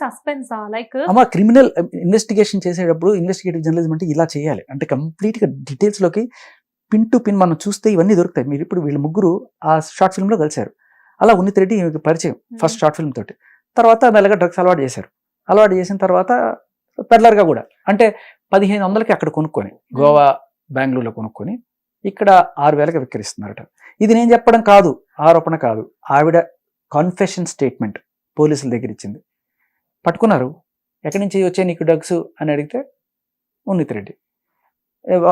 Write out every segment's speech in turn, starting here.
సస్పెన్సా like అమ్మ criminal investigation చేసేటప్పుడు investigative journalism అంటే ఇలా చేయాలి. అంటే కంప్లీట్గా డీటెయిల్స్లోకి పిన్ టు పిన్ మనం చూస్తే ఇవన్నీ దొరుకుతాయి. మీరు ఇప్పుడు వీళ్ళ ముగ్గురు ఆ షార్ట్ ఫిల్మ్లో కలిశారు. అలా ఉన్నిత్ రెడ్డి పరిచయం ఫస్ట్ షార్ట్ ఫిల్మ్ తోటి. తర్వాత మెల్లగా డ్రగ్స్ అలవాటు చేశారు. అలవాటు చేసిన తర్వాత పెడ్లర్గా కూడా. అంటే పదిహేను వందలకి అక్కడ కొనుక్కొని గోవా బెంగళూరులో కొనుక్కొని ఇక్కడ ఆరు వేలకి విక్రయిస్తున్నారట. ఇది నేను చెప్పడం కాదు ఆరోపణ కాదు. ఆవిడ కాన్ఫెషన్ స్టేట్మెంట్ పోలీసుల దగ్గర ఇచ్చింది. పట్టుకున్నారు. ఎక్కడి నుంచి వచ్చాయి నీకు డ్రగ్స్ అని అడిగితే ఉన్నిత్ రెడ్డి.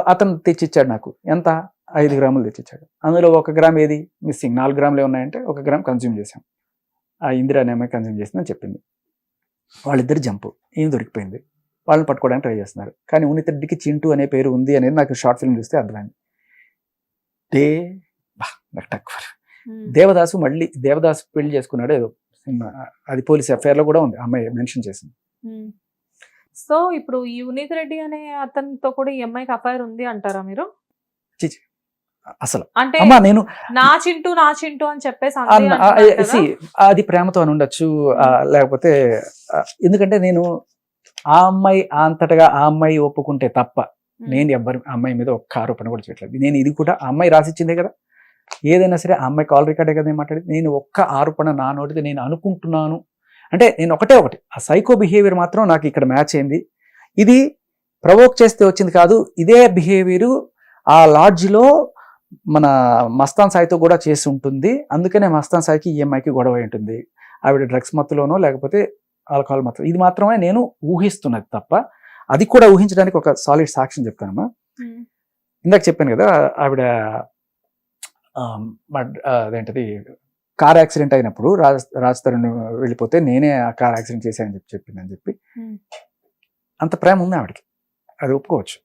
అతను తెచ్చిచ్చాడు నాకు. ఎంత? ఐదు గ్రాములు తెచ్చిచ్చాడు. అందులో ఒక గ్రామ్ ఏది? మిస్సింగ్. నాలుగు గ్రాములు ఉన్నాయంటే ఒక గ్రామ్ కన్జ్యూమ్ చేశాం. ఆ ఇందిరా అనే అమ్మాయి కన్జ్యూమ్ చేసిందని చెప్పింది. వాళ్ళిద్దరు జంపు. ఏం దొరికిపోయింది? వాళ్ళని పట్టుకోవడానికి ట్రై చేస్తున్నారు. కానీ ఉన్నిత్ రెడ్డికి చింటూ అనే పేరు ఉంది అనేది నాకు షార్ట్ ఫిల్మ్ చూస్తే అర్థమైంది. డే బా నాకు తక్కువ దేవదాసు మళ్ళీ దేవదాసు పెళ్ళి చేసుకున్నాడు ఏదో. అది పోలీస్ ఎఫ్ఐఆర్లో కూడా ఉంది. అమ్మాయి మెన్షన్ చేసింది. సో ఇప్పుడు ఈ ఉనీత్ రెడ్డి అనే అతనితో కూడా ఈ అమ్మాయికి అఫైర్ ఉంది అంటారా మీరు? అసలు. అంటే నేను నా చింటూ నా చింటూ అని చెప్పేసి అది ప్రేమతో అని ఉండొచ్చు లేకపోతే ఎందుకంటే నేను ఆ అమ్మాయి అంతటగా ఆ అమ్మాయి ఒప్పుకుంటే తప్ప. నేను ఎవ్వరి అమ్మాయి మీద ఒక్క ఆరోపణ కూడా చేయట్లేదు. నేను ఇది కూడా ఆ అమ్మాయి రాసిచ్చిందే కదా. ఏదైనా సరే ఆ అమ్మాయి కాల్ రికార్డే కదా నేను మాట్లాడేది. నేను ఒక్క ఆరోపణ నా నోటిది నేను అనుకుంటున్నాను. అంటే నేను ఒకటే ఒకటి ఆ సైకో బిహేవియర్ మాత్రం నాకు ఇక్కడ మ్యాచ్ అయింది. ఇది ప్రవోక్ చేస్తే వచ్చింది కాదు ఇదే బిహేవియర్ ఆ లాడ్జిలో మన మస్తాన్ సాయితో కూడా చేసి ఉంటుంది. అందుకనే మస్తాన్ సాయికి ఈఎంఐకి గొడవ అయి ఉంటుంది. ఆవిడ డ్రగ్స్ మత్తులోనో లేకపోతే ఆల్కహాల్ మత్తు ఇది మాత్రమే నేను ఊహిస్తున్నది తప్ప అది కూడా ఊహించడానికి ఒక సాలిడ్ సాక్ష్యం చెప్తానమ్మా. ఇందాక చెప్పాను కదా ఆవిడ అదేంటది కార్ యాక్సిడెంట్ అయినప్పుడు రాజ్ రాజ్ తరుణ్ వెళ్ళిపోతే నేనే ఆ కార్ యాక్సిడెంట్ చేశానని చెప్పి చెప్పిందని చెప్పి Hmm. అంత ప్రేమ ఉంది ఆవిడకి. అది ఒప్పుకోవచ్చు.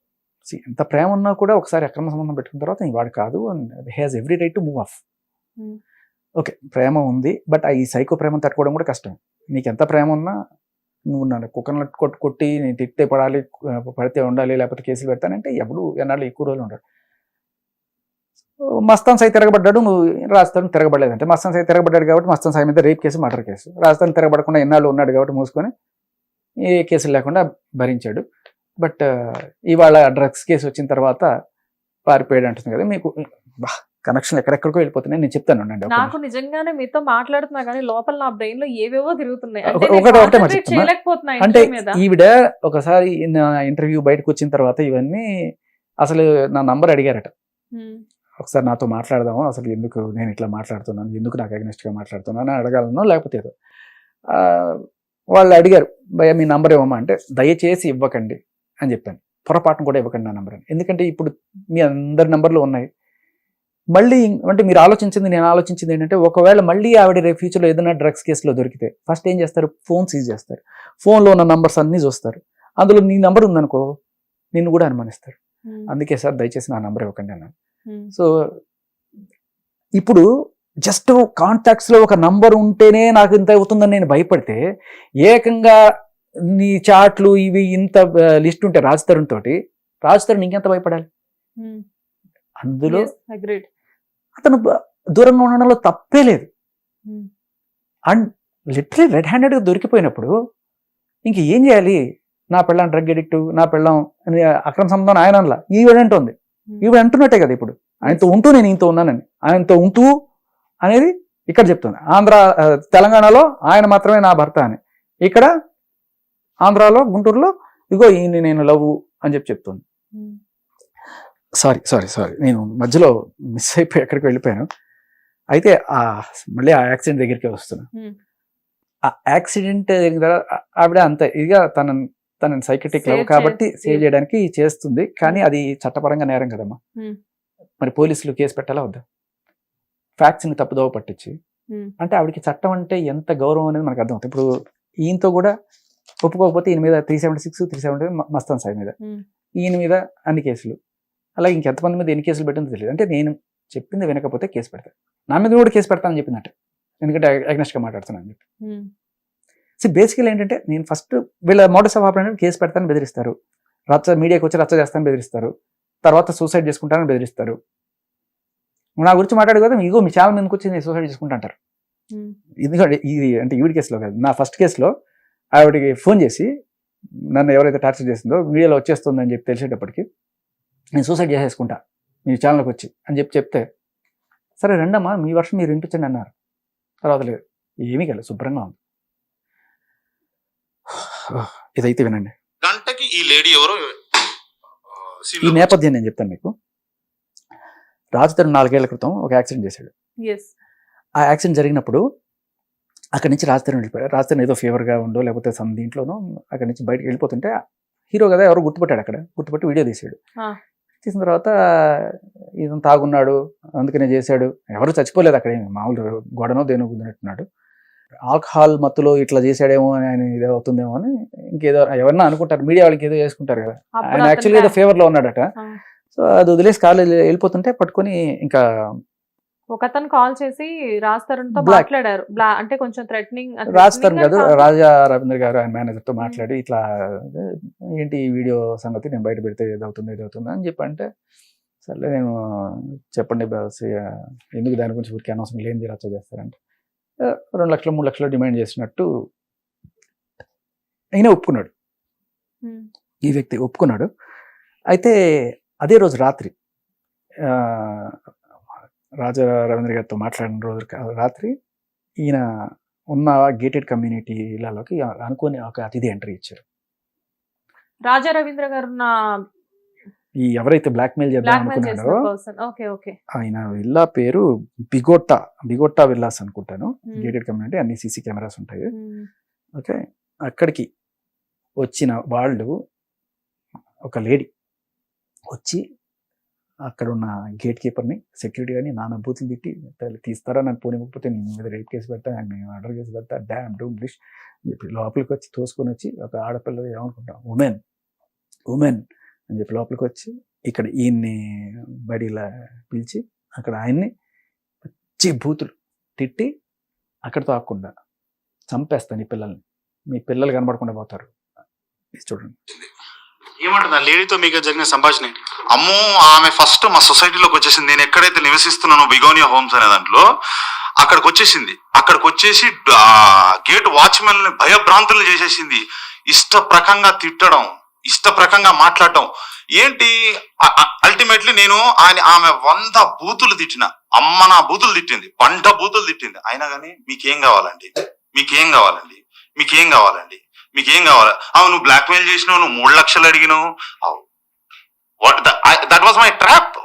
ఎంత ప్రేమ ఉన్నా కూడా ఒకసారి అక్రమ సంబంధం పెట్టుకున్న తర్వాత "ఈ వాడు కాదు has every right to move off. Okay ప్రేమ ఉంది బట్ ఈ సైకో ప్రేమను తట్టుకోవడం కూడా కష్టం నీకు ఎంత ప్రేమ ఉన్నా నువ్వు నన్ను కుక్కను కొట్టి కొట్టి నేను తిట్టే పడాలి పడితే ఉండాలి లేకపోతే కేసులు పెడతానంటే ఎప్పుడు ఎన్నాళ్ళు ఎక్కువ రోజులు ఉండరు. మస్తాన్ సాయి తిరగబడ్డాడు నువ్వు రాజస్థాన్ తిరగబడలేదు అంటే మస్తాన్ సాయి తిరగబడ్డాడు కాబట్టి మస్తాన్ సాయి మీద rape case murder case. Rajasthan తిరగబడకుండా ఎన్నాళ్ళు ఉన్నాడు కాబట్టి మూసుకొని ఏ కేసులు లేకుండా భరించాడు. బట్ ఇవాళ డ్రగ్స్ కేసు వచ్చిన తర్వాత పారిపోయాడు అంటుంది కదా మీకు కనెక్షన్ ఎక్కడెక్కడికో వెళ్ళిపోతున్నాయి నేను చెప్తాను ఒక నాకు నిజంగానే మీతో మాట్లాడుతున్నా కానీ లోపల నా బ్రెయిన్లో ఏవేవో తిరుగుతున్నాయి. అంటే ఈవిడ ఒకసారి ఇంటర్వ్యూ బయటకు వచ్చిన తర్వాత ఇవన్నీ అసలు నా నంబర్ అడిగారట. ఒకసారి నాతో మాట్లాడదాము? అసలు ఎందుకు నేను ఇట్లా మాట్లాడుతున్నాను? ఎందుకు నాకు against గా మాట్లాడుతున్నాను? అని అడగాలను లేకపోతే ఏదో. వాళ్ళు అడిగారు భయ మీ నంబర్ ఇవ్వమా? అంటే దయచేసి ఇవ్వకండి అని చెప్పాను. పొరపాటును కూడా ఇవ్వకండి నా నంబర్ అని. ఎందుకంటే ఇప్పుడు మీ అందరి నంబర్లు ఉన్నాయి. మళ్ళీ అంటే మీరు ఆలోచించింది నేను ఆలోచించింది ఏంటంటే ఒకవేళ మళ్ళీ ఆవిడ రేపు ఫ్యూచర్లో ఏదైనా డ్రగ్స్ కేసులో దొరికితే ఫస్ట్ ఏం చేస్తారు? ఫోన్ సీజ్ చేస్తారు. ఫోన్లో ఉన్న నంబర్స్ అన్నీ చూస్తారు. అందులో నీ నంబర్ ఉందనుకో నిన్ను కూడా అనుమానిస్తారు. అందుకే సార్ దయచేసి నా నంబర్ ఇవ్వకండి అన్నాను. సో ఇప్పుడు జస్ట్ కాంటాక్ట్స్లో ఒక నంబర్ ఉంటేనే నాకు ఇంత అవుతుందని నేను భయపడితే ఏకంగా నీ చాట్లు ఇవి ఇంత లిస్ట్ ఉంటే రాజ్ తరుణ్ తోటి రాజ్ తరుణ్ ఇంకెంత భయపడాలి ఉమ్. అందులో. అతను దూరంగా ఉండడంలో తప్పే లేదు ఉమ్. అండ్ లిటరలీ రెడ్ హ్యాండెడ్గా దొరికిపోయినప్పుడు ఇంక ఏం చేయాలి నా పెళ్ళం డ్రగ్ ఎడిక్ట్ నా పెళ్ళం అక్రమ సంబంధం ఆయన అనలా ఈవిడ అంటుంది ఈవిడ అంటున్నట్టే కదా ఇప్పుడు. ఆయనతో ఉంటూ నేను ఇంత ఉన్నానని. ఆయనతో ఉంటూ అనేది ఇక్కడ చెప్తుంది ఆంధ్ర తెలంగాణలో ఆయన మాత్రమే నా భర్త అని. ఇక్కడ ఆంధ్రాలో గుంటూరులో ఇగో ఈయన్ని నేను లవ్ అని చెప్పి చెప్తుంది. ఉమ్. Sorry sorry sorry. నేను మధ్యలో మిస్ అయిపోయి ఎక్కడికి వెళ్ళిపోయాను. అయితే ఆ మళ్ళీ ఆ యాక్సిడెంట్ దగ్గరికి వస్తున్నా. Hmm. ఆ యాక్సిడెంట్ జరిగిన తర్వాత ఆ- ఆవిడ అంత. ఇదిగా తన తన సైకెటిక్ లవ్ కాబట్టి సేవ్ చేయడానికి చేస్తుంది. కానీ అది చట్టపరంగా నేరం కదమ్మా. మరి పోలీసులు కేసు పెట్టాలా వద్దా? ఫ్యాక్ట్స్ని తప్పుదోవ పట్టించి. అంటే ఆవిడకి చట్టం అంటే ఎంత గౌరవం అనేది మనకు అర్థమవుతుంది. ఇప్పుడు ఈయనతో కూడా ఒప్పుకోకపోతే ఈయన మీద three seventy six three seventy Mastan Sai మీద. ఈయన మీద అన్ని కేసులు. అలాగే ఇంకెంతమంది మీద ఎన్ని కేసులు పెట్టిందో తెలియదు. అంటే నేను చెప్పింది వినకపోతే కేసు పెడతాను నా మీద కూడా కేసు పెడతానని చెప్పిందట. ఎందుకంటే against గా మాట్లాడుతున్నాను అని చెప్పి. సో బేసికల్ ఏంటంటే నేను ఫస్ట్ వీళ్ళ మోడల్స్ ఆఫ్ ఆపరేషన్ కేసు పెడతాను బెదిరిస్తారు. రచ్చ మీడియాకి వచ్చి రచ్చ చేస్తాను బెదిరిస్తారు. తర్వాత సూసైడ్ చేసుకుంటానని బెదిరిస్తారు. నా గురించి మాట్లాడు కదా ఇగో మీ ఛానల్ మీదకి వచ్చి నేను సూసైడ్ చేసుకుంటా అంటారు. ఉమ్. ఎందుకంటే ఇది అంటే ఈవిడ కేసులో కాదు. నా ఫస్ట్ కేసులో ఆవిడకి ఫోన్ చేసి నన్ను ఎవరైతే టార్చర్ చేసిందో మీడియాలో వచ్చేస్తుందని చెప్పి తెలిసేటప్పటికి నేను సూసైడ్ చేసేసుకుంటా మీ ఛానల్కి వచ్చి అని చెప్పి చెప్తే సరే రండమ్మా మీ వర్షం మీరు వినిపించండి అన్నారు. తర్వాత లేదు. ఏమీ కాలేదు. శుభ్రంగా ఉంది. ఇదైతే వినండి. గంటకి ఈ లేడీ ఎవరో ఈ నేపథ్యం నేను చెప్తాను మీకు. రాజుతరు నాలుగేళ్ళ క్రితం ఒక యాక్సిడెంట్ చేశాడు. ఆ యాక్సిడెంట్ జరిగినప్పుడు అక్కడి నుంచి రాజధాని వెళ్ళిపోయాడు. రాజధాని ఏదో ఫీవర్గా ఉండో లేకపోతే సమ్ దీంట్లోనో అక్కడి నుంచి బయటకు వెళ్ళిపోతుంటే హీరో కదా ఎవరో గుర్తుపట్టాడు అక్కడ. గుర్తుపట్టి వీడియో తీసాడు ఆ. తీసిన తర్వాత ఇదంతా తాగున్నాడు అందుకనే చేశాడు. ఎవరు చచ్చిపోలేదు అక్కడ ఏమి మామూలు గొడనో దేనో గుద్దినట్టున్నాడు ఆల్కహాల్ మత్తులో ఇట్లా చేశాడేమో అని ఆయన ఇది అవుతుందేమో అని ఇంకేదో ఎవరన్నా అనుకుంటారు. మీడియా వాళ్ళకి ఏదో చేసుకుంటారు కదా. ఆయన యాక్చువల్గా ఏదో ఫేవర్లో ఉన్నాడట. సో అది వదిలేసి కాలు వెళ్ళిపోతుంటే పట్టుకొని ఇంకా ఒక అతను కాల్ చేసి రాజ్ తరుణ్తో Black. మాట్లాడారు అంటే కొంచెం థ్రెటనింగ్ రాజ్ తరుణ్ కాదు రాజా రవీంద్ర గారు ఆయన మేనేజర్తో మాట్లాడి ఇట్లా ఏంటి ఈ వీడియో సంగతి? నేను బయట పెడితే ఏదవుతుంది ఏదవుతుంది? అని చెప్పి అంటే సర్లే నేను చెప్పండి ఎందుకు దాని గురించి ఊరికి అనవసరం లేని రచ్చ చేస్తారంటే. "ఆ, రెండు లక్షలు మూడు లక్షలు డిమాండ్ చేసినట్టు అయినా ఒప్పుకున్నాడు. ఈ వ్యక్తి ఒప్పుకున్నాడు. అయితే అదే రోజు రాత్రి రాజా రవీంద్ర గారితో మాట్లాడిన రోజు రాత్రి ఈయన ఉన్న గేటెడ్ కమ్యూనిటీలలోకి అనుకోని ఒక అతిథి ఎంట్రీ ఇచ్చారు. రాజా రవీంద్ర గారు ఈ ఎవరైతే బ్లాక్మెయిల్ చేద్దాం బ్లాక్ మెయిల్ చేసిన అనుకున్నాడో పర్సన్ ఓకే ఓకే ఆయన విల్లా పేరు బిగోట్టా బిగోట్టా విల్లాస్ అనుకుంటాను. గేటెడ్ కమ్యూనిటీ అన్ని సీసీ కెమెరాస్ ఉంటాయి. ఓకే అక్కడికి వచ్చిన వాళ్ళు ఒక లేడీ వచ్చి అక్కడ ఉన్న గేట్ కీపర్ని సెక్యూరిటీ కానీ నాన్న బూతులు తిట్టి "తల్లి తీస్తారా? నన్ను పోనివ్వకపోతే నేను మీద రేప్ కేసు పెడతా నేను ఆర్డర్ కేసు పెడతా డ్యామ్ డూమ్ డిష్ చెప్పి లోపలికి వచ్చి తోసుకొని వచ్చి ఒక ఆడపిల్ల ఏమనుకుంటాం ఉమెన్ ఉమెన్ అని చెప్పి లోపలికి వచ్చి ఇక్కడ ఈయన్ని బడిలా పిలిచి అక్కడ ఆయన్ని పచ్చి బూతులు తిట్టి అక్కడ తాకుండా చంపేస్తాను ఈ పిల్లల్ని. మీ పిల్లలు కనబడకుండా పోతారు. చూడండి. ఏమంటుంది ఆ లేడీతో మీకు జరిగిన సంభాషణ ఏంటి? అమ్మో ఆమె ఫస్ట్ మా సొసైటీలోకి వచ్చేసింది. నేను ఎక్కడైతే నివసిస్తున్నానో బిగోనియా హోమ్స్ అనే దాంట్లో అక్కడికి వచ్చేసింది అక్కడికి వచ్చేసి గేట్ వాచ్మెన్ భయభ్రాంతులు చేసేసింది. ఇష్టప్రకంగా తిట్టడం. ఇష్టప్రకంగా మాట్లాడటం ఏంటి? అల్టిమేట్లీ నేను ఆయన ఆమె వంద బూతులు తిట్టిన. అమ్మ నా బూతులు తిట్టింది. పంట బూతులు తిట్టింది. అయినా కానీ మీకేం కావాలండి? మీకేం కావాలండి? మీకేం కావాలండి? మీకేం కావాలి? అవు నువ్వు బ్లాక్మెయిల్ చేసినావు నువ్వు మూడు లక్షలు అడిగినావు. What that was my trap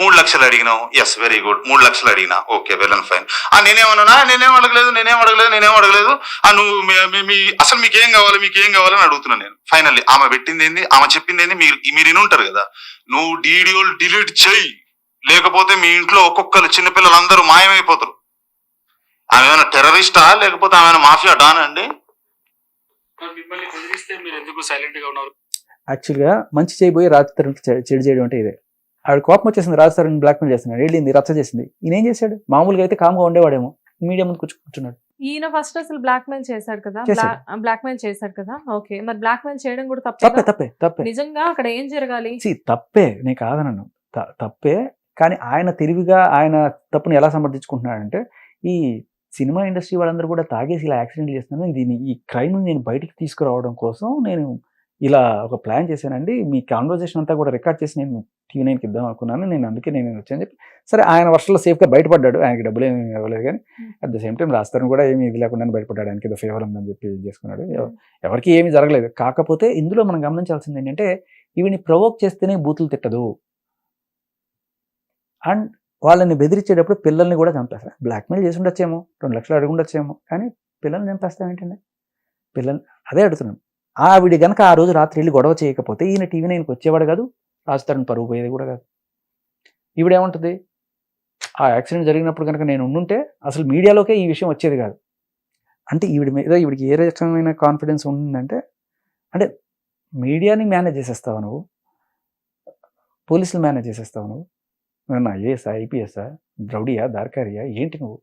మూడు లక్షలు అడిగినావు. ఎస్ వెరీ గుడ్ మూడు లక్షలు అడిగినా. ఓకే వెల్ అండ్ ఫైన్ ఆ నేనేమన్నా నేనేం అడగలేదు నేనేం అడగలేదు నేనేం అడగలేదు. ఆ నువ్వు మీ- అసలు మీకేం కావాలి మీకేం కావాలని అడుగుతున్నాను నేను. ఫైనల్లీ ఆమె పెట్టింది ఏంది? ఆమె చెప్పింది ఏంది? మీరు మీరు ఉంటారు కదా. నువ్వు వీడియోలు డిలీట్ చేయి. లేకపోతే మీ ఇంట్లో ఒక్కొక్కరు చిన్నపిల్లలందరూ మాయమైపోతారు. ఆమె ఏమైనా టెర్రరిస్టా? లేకపోతే ఆమె ఏమైనా మాఫియా డానా అండి మిమ్మల్ని బెదిరిస్తే మీరు ఎందుకు సైలెంట్గా ఉన్నారు? యాక్చువల్గా మంచి చేయబోయి చె- చెడు చేయడం అంటే ఇదే. ఆవిడ కోపం వచ్చేసింది రాజతరుణ్ బ్లాక్మెయిల్ చేస్తున్నాడు వెళ్ళింది రచ్చ చేసింది. ఈయన ఏం చేశాడు? మామూలుగా అయితే కామ్గా ఉండేవాడేమో. మీడియా ముందు కూర్చు కూర్చున్నాడు. ఈయన ఫస్ట్ అసలు బ్లాక్ మెయిల్ చేశాడు. కదా. బ్లాక్ మెయిల్ చేశాడు కదా? ఓకే మరి బ్లాక్ మెయిల్ చేయడం కూడా తప్పే తప్పే తప్పే తప్పే. నిజంగా అక్కడ ఏం జరగాలి? తప్పే. నేను కాదనను తప్పే. కానీ ఆయన తెలివిగా ఆయన తప్పుని ఎలా సమర్థించుకుంటున్నాడంటే ఈ సినిమా ఇండస్ట్రీ వాళ్ళందరూ కూడా తాగేసి ఇలా యాక్సిడెంట్ చేస్తున్నాను దీన్ని ఈ క్రైమ్ నేను బయటికి తీసుకురావడం కోసం నేను ఇలా ఒక ప్లాన్ చేశానండి. మీ కాన్వర్జేషన్ అంతా కూడా రికార్డ్ చేసి నేను టీవీ నైన్కి ఇద్దాం అనుకున్నాను. నేను అందుకే నేను వచ్చాను చెప్పి సరే ఆయన వర్షంలో సేఫ్గా బయటపడ్డాడు. ఆయనకి డబ్బులు ఏమి ఇవ్వలేదు కానీ అట్ ద సేమ్ టైం రాస్తాను కూడా ఏమి ఇది లేకుండా బయటపడ్డాడు ఆయనకి ఏదో ఫేవర్ ఉందని చెప్పి చేసుకున్నాడు. ఎవ- ఎవరికి ఏమీ జరగలేదు. కాకపోతే ఇందులో మనం గమనించాల్సింది ఏంటంటే ఈవిని ప్రొవోక్ చేస్తేనే బూతులు తిట్టదు. అండ్ వాళ్ళని బెదిరించేటప్పుడు పిల్లల్ని కూడా చంపేస్తారు బ్లాక్మెయిల్ చేసి ఉండొచ్చేమో రెండు లక్షలు అడిగి ఉండొచ్చేమో కానీ పిల్లల్ని చంపేస్తాం ఏంటండి? పిల్లల్ని అదే అడుగుతున్నాను. ఆవిడ గనక ఆ రోజు రాత్రి వెళ్ళి గొడవ చేయకపోతే ఈయన టీవీ నైన్కి వచ్చేవాడు కాదు రాజధాని పరుగు పోయేది కూడా కాదు. ఈవిడేమంటుంది? ఆ యాక్సిడెంట్ జరిగినప్పుడు కనుక నేను ఉండుంటే అసలు మీడియాలోకే ఈ విషయం వచ్చేది కాదు. అంటే ఈవిడ మీద ఈవిడికి ఏ రకమైన కాన్ఫిడెన్స్ ఉండిందంటే అంటే మీడియాని మేనేజ్ చేసేస్తావు నువ్వు? పోలీసులు మేనేజ్ చేసేస్తావు నువ్వు? నన్ను ఐఏఎస్ఆ ఐపీఎస్ఆ ద్రౌడియా దార్కారియా ఏంటి నువ్వు?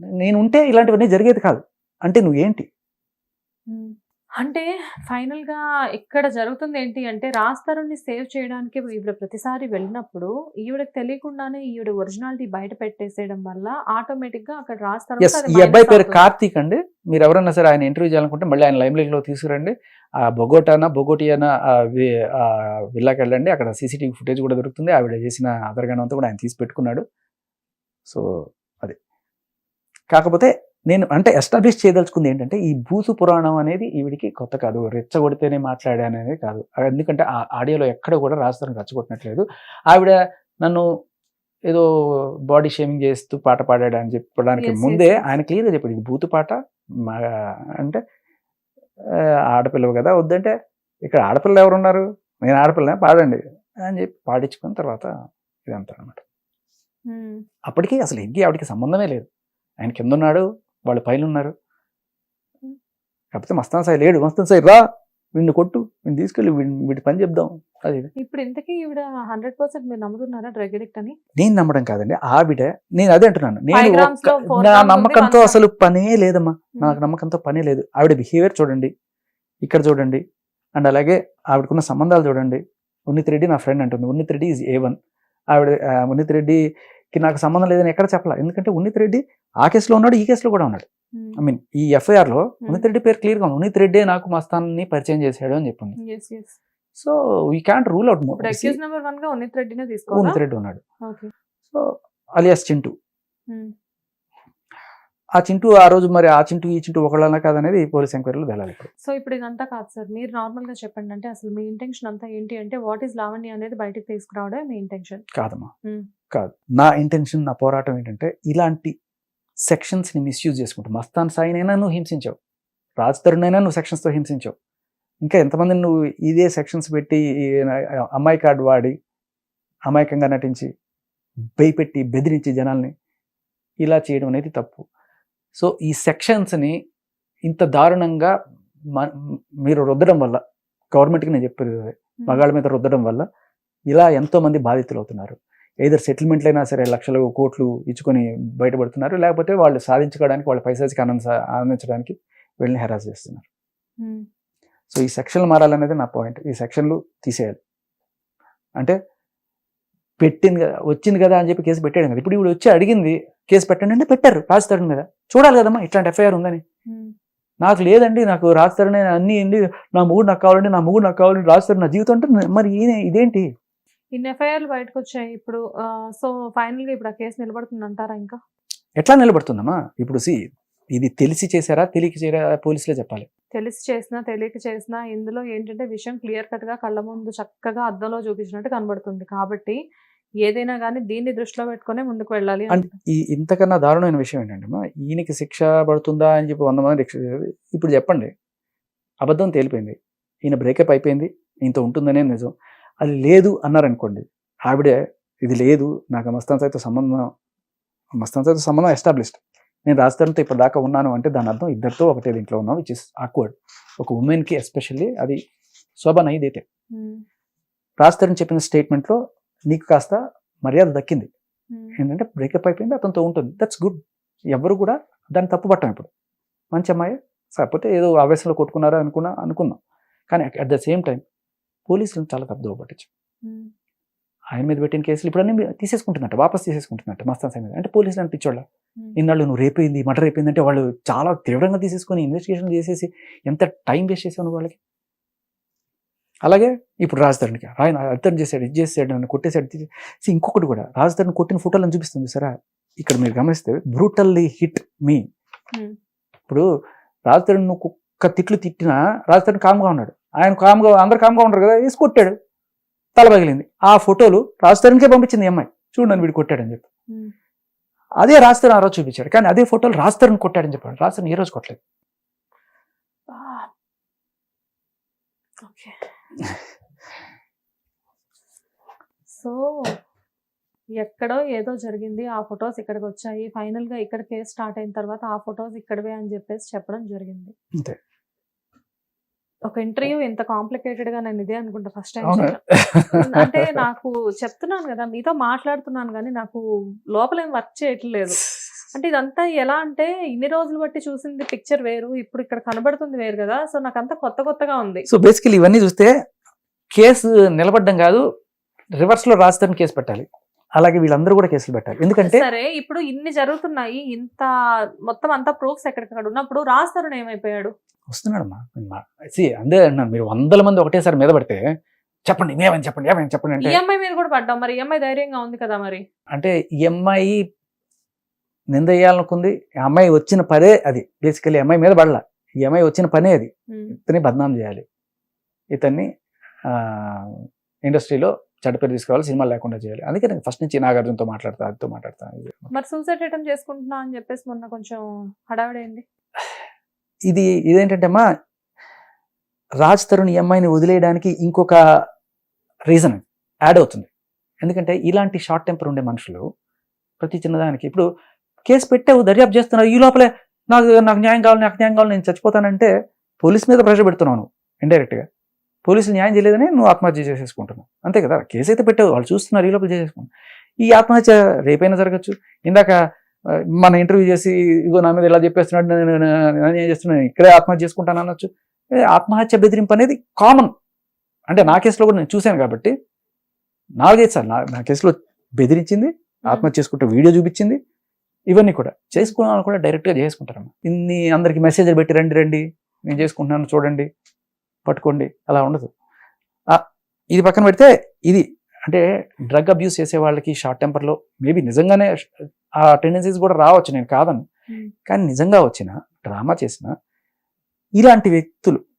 నేను ఉంటే ఇలాంటివన్నీ జరిగేది కాదు. అంటే నువ్వేంటి అంటే ఫైనల్గా ఇక్కడ జరుగుతుంది ఏంటి అంటే రాస్తారుని సేవ్ చేయడానికి ఈవిడ ప్రతిసారి వెళ్ళినప్పుడు ఈవిడకి తెలియకుండానే ఈవిడ ఒరిజినాలిటీ బయట పెట్టేసేయడం వల్ల ఆటోమేటిక్గా అక్కడ రాస్తారు ఎస్ ఈ అబ్బాయి పేరు కార్తీక్ అండి. మీరు ఎవరైనా సరే ఆయన ఇంటర్వ్యూ చేయాలనుకుంటే మళ్ళీ ఆయన లైమ్లో తీసుకురండి. ఆ బొగోటానా బొగోటియానా ఆ విల్లాకి వెళ్ళండి. అక్కడ సీసీటీవీ ఫుటేజ్ కూడా దొరుకుతుంది. ఆవిడ చేసిన ఆధారగానం అంతా కూడా ఆయన తీసి పెట్టుకున్నాడు. సో అది. కాకపోతే నేను అంటే ఎస్టాబ్లిష్ చేయదలుచుకుంది ఏంటంటే ఈ భూతు పురాణం అనేది ఈవిడికి కొత్త కాదు. రెచ్చగొడితేనే మాట్లాడాను అనేది కాదు. ఎందుకంటే ఆ ఆడియోలో ఎక్కడ కూడా రాస్తారని రెచ్చగొట్టినట్లేదు. ఆవిడ నన్ను ఏదో బాడీ షేమింగ్ చేస్తూ పాట పాడాడు అని చెప్పడానికి ముందే. ఆయన క్లియర్గా చెప్పాడు ఇది భూతు పాట మా అంటే ఆడపిల్లవు కదా వద్దంటే ఇక్కడ ఆడపిల్ల ఎవరు ఉన్నారు నేను ఆడపిల్ల పాడండి అని చెప్పి పాడించుకున్న తర్వాత ఇదంతా అనమాట ఉమ్. అప్పటికి అసలు ఇంకి ఆవిడకి సంబంధమే లేదు. ఆయన కింద ఉన్నాడు వాళ్ళు పైన ఉన్నారు కాకపోతే మస్తాన్ సాయి లేడు. మస్తాన్ సాయి రా వీడిని కొట్టు వీడిని తీసుకెళ్ళి వీడి పని చెప్దాం. అది. ఇప్పుడు ఇంతకీ ఈవిడ హండ్రెడ్ పర్సెంట్ మీరు నమ్ముతున్నారా డ్రగ్ అడిక్ట్ అని? నేను నమ్మడం కాదండి. ఆవిడ నేను అదే అంటున్నాను. నేను నా నమ్మకంతో అసలు పనే లేదమ్మా. నాకు నమ్మకంతో పనే లేదు. ఆవిడ బిహేవియర్ చూడండి. ఇక్కడ చూడండి. అండ్ అలాగే ఆవిడకున్న సంబంధాలు చూడండి. ఉన్నిత్ రెడ్డి నా ఫ్రెండ్ అంటుంది. Unnith Reddy is A one ఆవిడ ఉన్నిత్ రెడ్డికి నాకు సంబంధం లేదని ఎక్కడ చెప్పాల. ఎందుకంటే ఉన్నిత్ రెడ్డి ఆ కేసులో ఉన్నాడు ఈ కేసులో కూడా ఉన్నాడు. ఐ మీన్ ఈ ఎఫ్ఐఆర్లో ఉన్నిత్ రెడ్డి పేరు క్లియర్గా ఉంది. ఉన్నిత్ రెడ్డి నాకు మస్తాన్ని పరిచయం చేశాడు అని చెప్పింది. So we can't rule out Unnith Reddy ఉన్నాడు. సో అలియాస్ చింటూ ఆ చింటూ ఆ రోజు మరి ఆ చింటూ ఈ చింటూ ఒకళ్ళనా కాదనేది పోలీస్ ఎంక్వైరీలో వెళ్ళాలి సో ఇప్పుడు ఇదంతా కాదు సార్. మీరు నార్మల్గా చెప్పండి అంటే అసలు మీ ఇంటెన్షన్ అంతా ఏంటి అంటే వాట్ ఈస్ లావణ్య అనేది బయటకు తీసుకురావడం మీ ఇంటెన్షన్ కాదమ్మా. Hmm. కాదు. నా ఇంటెన్షన్ నా పోరాటం ఏంటంటే ఇలాంటి సెక్షన్స్ని మిస్యూజ్ చేసుకుంటూ మస్తాన్ సాయినైనా నువ్వు హింసించావు. రాజ్ తరుణ్ నువ్వు sections తో హింసించావు. ఇంకా ఎంతమందిని నువ్వు ఇదే సెక్షన్స్ పెట్టి అమ్మాయి కార్డు వాడి అమాయకంగా నటించి భయపెట్టి బెదిరించి జనాల్ని ఇలా చేయడం అనేది తప్పు. సో ఈ సెక్షన్స్ని ఇంత దారుణంగా మ- మీరు రుద్దడం వల్ల గవర్నమెంట్కి నేను చెప్పేది. మగాళ్ళ మీద రుద్దడం వల్ల ఇలా ఎంతో మంది బాధితులు అవుతున్నారు ఏదర్ సెటిల్మెంట్లు అయినా సరే లక్షలు కోట్లు ఇచ్చుకొని బయటపడుతున్నారు లేకపోతే వాళ్ళు సాధించుకోవడానికి వాళ్ళ పైసాకి ఆనంద ఆనందించడానికి వీళ్ళని హెరాస్ చేస్తున్నారు. సో ఈ సెక్షన్లు మారాలనేది నా పాయింట్ ఈ సెక్షన్లు తీసేయాలి. అంటే పెట్టింది కదా వచ్చింది కదా అని చెప్పి కేసు పెట్టాడు కదా. ఇప్పుడు ఇప్పుడు వచ్చి అడిగింది కేసు పెట్టండి అంటే పెట్టారు రాజతరుణ్ కదా చూడాలి కదమ్మా ఇట్లాంటి ఎఫ్ఐఆర్ ఉందని. నాకు లేదండి నాకు రాజతరుణ్ అన్ని ఏంటి నా మూడు నాకు కావాలండి నా మూడు నాకు కావాలండి రాజతరుణ్ నా జీవితం అంటే మరి ఇదేంటి? ఇన్ని ఎఫ్ఐఆర్లు బయటకు వచ్చాయి ఇప్పుడు సో ఫైనల్గా ఇప్పుడు ఆ కేసు నిలబడుతుంది అంటారా ఇంకా? ఎట్లా నిలబడుతుందమ్మా? ఇప్పుడు సి ఇది తెలిసి చేశారా తెలియక చేరా పోలీసులే చెప్పాలి. తెలిసి చేసినా తెలియక చేసినా ఇందులో ఏంటంటే విషయం క్లియర్ కట్గా కళ్ళ ముందు చక్కగా అద్దంలో చూపించినట్టు కనబడుతుంది. కాబట్టి ఏదైనా కానీ దీన్ని దృష్టిలో పెట్టుకునే ముందుకు వెళ్ళాలి అండ్ ఈ ఇంతకన్నా దారుణమైన విషయం ఏంటంటే ఈయనకి శిక్ష పడుతుందా అని చెప్పి వంద మంది ఇప్పుడు చెప్పండి అబద్ధం తేలిపోయింది. ఈయన బ్రేకప్ అయిపోయింది. ఈయనతో ఉంటుందనే నిజం. అది లేదు అన్నారనుకోండి ఆవిడే ఇది లేదు నాకు మస్తాన్ సాయితో సంబంధం మస్తాన్ సాయితో సంబంధం ఎస్టాబ్లిష్డ్ నేను రాజధానితో ఇప్పుడు దాకా ఉన్నాను అంటే దాని అర్థం ఇద్దరితో ఒకటే దీంట్లో ఉన్నాం విచ్ ఇస్ ఆక్వర్డ్ ఒక ఉమెన్కి ఎస్పెషల్లీ అది శోభ నైదైతే రాజధాని చెప్పిన స్టేట్మెంట్లో నీకు కాస్త మర్యాద దక్కింది. ఉమ్, ఏంటంటే బ్రేకప్ అయిపోయింది అతనితో ఉంటుంది. దట్స్ గుడ్ ఎవరు కూడా దాన్ని తప్పు పట్టాం ఇప్పుడు. మంచి అమ్మాయి కాకపోతే ఏదో ఆవేశంలో కొట్టుకున్నారా అనుకున్నా అనుకుందాం కానీ అట్ ద సేమ్ టైం పోలీసులను చాలా తప్పుదోవ పట్టించు. ఉమ్, ఆయన మీద పెట్టిన కేసులు ఇప్పుడు అన్ని తీసేసుకుంటున్నట్టు వాపస్ తీసేసుకుంటున్నట్టు మస్తాన్ సాయి మీద. అంటే పోలీసులు అనిపించోళ్ళ ఉమ్. ఇన్నాళ్ళు నువ్వు రేపోయింది మర్డర్ అయిపోయింది అంటే వాళ్ళు చాలా తీవ్రంగా తీసేసుకొని ఇన్వెస్టిగేషన్ చేసేసి ఎంత టైం వేస్ట్ చేసావు వాళ్ళకి? అలాగే ఇప్పుడు రాజధానికి ఆయన అర్థం చేశాడు ఇది చేసాడు నన్ను కొట్టేశాడు చేశాడు. ఇంకొకటి కూడా రాజధాని కొట్టిన ఫోటోలను చూపిస్తుంది సరే. ఇక్కడ మీరు గమనిస్తే బ్రూటల్లీ హిట్ మీ Hmm. ఇప్పుడు రాజధాని నువ్వు కుక్క తిట్లు తిట్టినా రాజధాని కామ్గా ఉన్నాడు. ఆయన కామ్గా అందరు కామ్గా ఉంటారు కదా వేసి కొట్టాడు. తల పగిలింది. ఆ ఫోటోలు రాజధానికే పంపించింది అమ్మాయి. చూడు నన్ను వీడు కొట్టాడని చెప్పి. ఉమ్. అదే రాజధాని ఆ రోజు చూపించాడు. కానీ అదే ఫోటోలు రాజధాని కొట్టాడని చెప్పాడు. రాజధాని ఏ రోజు కొట్టలేదు. ఓకే సో ఎక్కడో ఏదో జరిగింది. ఆ ఫొటోస్ ఇక్కడికి వచ్చాయి. ఫైనల్గా ఇక్కడ కేసు స్టార్ట్ అయిన తర్వాత ఆ ఫొటోస్ ఇక్కడవే అని చెప్పేసి చెప్పడం జరిగింది. అంతే. ఒక ఇంటర్వ్యూ ఇంత కాంప్లికేటెడ్గా నేను ఇదే అనుకుంటా ఫస్ట్ టైం అంటే నాకు చెప్తున్నాను కదా మీతో మాట్లాడుతున్నాను కానీ నాకు లోపల ఏం వర్క్ చేయట్లేదు. అంటే ఇదంతా ఎలా అంటే ఇన్ని రోజులు బట్టి చూసింది పిక్చర్ వేరు ఇప్పుడు ఇక్కడ కనబడుతుంది వేరు కదా. సో నాకు అంతా కొత్త కొత్తగా ఉంది. సో బేసికలీ ఇవన్నీ చూస్తే కేసు నిలబడ్డం కాదు రివర్స్లో రాజధాని కేసు పెట్టాలి. అలాగే వీళ్ళందరూ కూడా కేసులు పెట్టాలి. ఎందుకంటే సరే ఇప్పుడు ఇన్ని జరుగుతున్నాయి ఇంత మొత్తం అంతా ప్రూఫ్స్ ఎక్కడికక్కడ ఉన్నప్పుడు రాజ్ తరుణ్ ఏమైపోయాడు? వస్తున్నాడమ్మా. సి అందే అన్నాను మీరు వందల మంది ఒకటేసారి మీద పడితే చెప్పండి ఏమని చెప్పండి ఏమని చెప్పండి అంటే ఈఎంఐ మీద కూడా పడ్డాం మరి ఈఎంఐ ధైర్యంగా ఉంది కదా మరి? అంటే ఈ అమ్మాయి నింద వేయాలనుకుంది. ఈ అమ్మాయి వచ్చిన పదే అది. బేసికలీ అమ్మాయి మీద పడలా. ఈ అమ్మాయి వచ్చిన పనే అది. ఇతన్ని బద్నాం చేయాలి. ఇతన్ని ఇండస్ట్రీలో చెడ్డ పేరు తీసుకురావాలి సినిమా లేకుండా చేయాలి. అందుకే నేను ఫస్ట్ నుంచి నాగార్జునతో మాట్లాడతా అదితో మాట్లాడతా. మరి సూసైడ్ అటెంప్ట్ చేసుకుంటున్నా అని చెప్పేసి మొన్న కొంచెం హడావిడైంది ఇది ఇదేంటంటే అమ్మా రాజ్ తరుణ్ ఈ అమ్మాయిని వదిలేయడానికి ఇంకొక రీజన్ యాడ్ అవుతుంది. ఎందుకంటే ఇలాంటి షార్ట్ టెంపర్ ఉండే మనుషులు ప్రతి చిన్నదానికి ఇప్పుడు కేసు పెట్టావు దర్యాప్తు చేస్తున్నావు ఈ లోపలే నాకు నాకు న్యాయం కావాలి నాకు న్యాయం కావాలి నేను చచ్చిపోతానంటే పోలీస్ మీద ప్రెషర్ పెడుతున్నావు ఇండైరెక్ట్గా పోలీసులు న్యాయం చేయలేదని నువ్వు ఆత్మహత్య చేసేసుకుంటున్నావు. అంతే కదా కేసు అయితే పెట్టావు వాళ్ళు చూస్తున్నారు ఈ లోపల చేసేసుకున్నావు ఈ ఆత్మహత్య రేపైనా జరగచ్చు. ఇందాక మన ఇంటర్వ్యూ చేసి ఇగో నా మీద ఇలా చెప్పేస్తున్నాడు నేను నేను- ఏం చేస్తున్నాను ఇక్కడే ఆత్మహత్య చేసుకుంటాను అనొచ్చు. ఏ, ఆత్మహత్య బెదిరింపు అనేది కామన్ అంటే నా కేసులో కూడా నేను చూశాను కాబట్టి నాలుగైదు సార్ నా నా కేసులో బెదిరించింది ఆత్మహత్య చేసుకుంటే వీడియో చూపించింది ఇవన్నీ కూడా చేసుకున్న కూడా డైరెక్ట్గా చేసుకుంటారమ్మా. ఇన్ని అందరికి మెసేజ్లు పెట్టి రండి రండి నేను చేసుకుంటున్నాను చూడండి పట్టుకోండి అలా ఉండదు. ఇది పక్కన పెడితే ఇది అంటే డ్రగ్ అబ్యూస్ చేసే వాళ్ళకి షార్ట్ టెంపర్లో మేబీ నిజంగానే ఆ టెండెన్సీస్ కూడా రావచ్చు నేను కాదను. Hmm. కానీ నిజంగా వచ్చిన డ్రామా చేసిన ఇలాంటి వ్యక్తులు